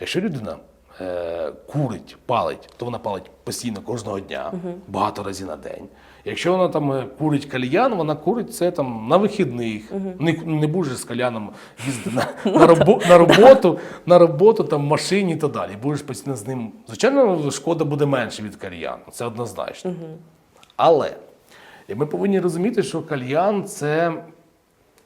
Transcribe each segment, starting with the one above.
Якщо людина е, курить, палить, то вона палить постійно кожного дня, багато разів на день. Якщо вона там е, курить кальян, вона курить це там на вихідних. Не, не будеш з кальяном їздити на, на, робо- на роботу, на роботу, там, в машині і так далі. Будеш постійно з ним. Звичайно, шкода буде менше від кальяну, це однозначно. Але і ми повинні розуміти, що кальян це.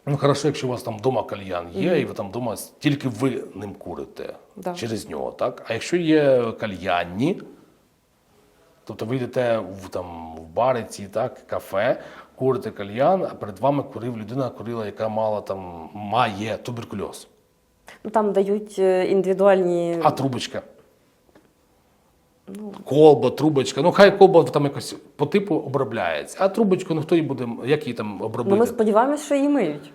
Ну, хорошо, якщо у вас там вдома кальян є, і ви там вдома тільки ви ним курите Да. через нього, так? А якщо є кальянні, тобто ви йдете в, там, в бариці, так, кафе, курите кальян, а перед вами курив людина, курила, яка мала там, має туберкульоз. Ну, там дають е, індивідуальні. А трубочка? Колба, трубочка. Ну, хай колба там якось по типу обробляється. А трубочку, ну хто її буде, як її там обробити? Ну, ми сподіваємось, що її миють.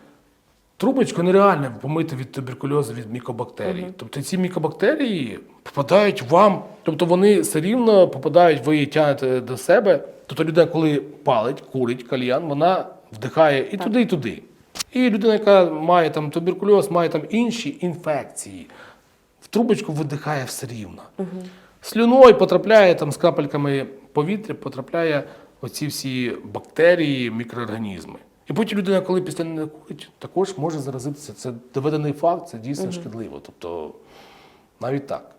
Трубочку нереально помити від туберкульозу, від мікобактерій. Тобто ці мікобактерії попадають вам, тобто вони все рівно попадають, ви її тягнете до себе. Тобто людина, коли палить, курить кальян, вона вдихає і туди, і туди. І людина, яка має там туберкульоз, має там інші інфекції, в трубочку видихає все рівно. Слюною потрапляє там з крапельками повітря, потрапляє оці всі бактерії, мікроорганізми. І потім людина, коли після не курить, також може заразитися. Це доведений факт, це дійсно шкідливо. Тобто навіть так.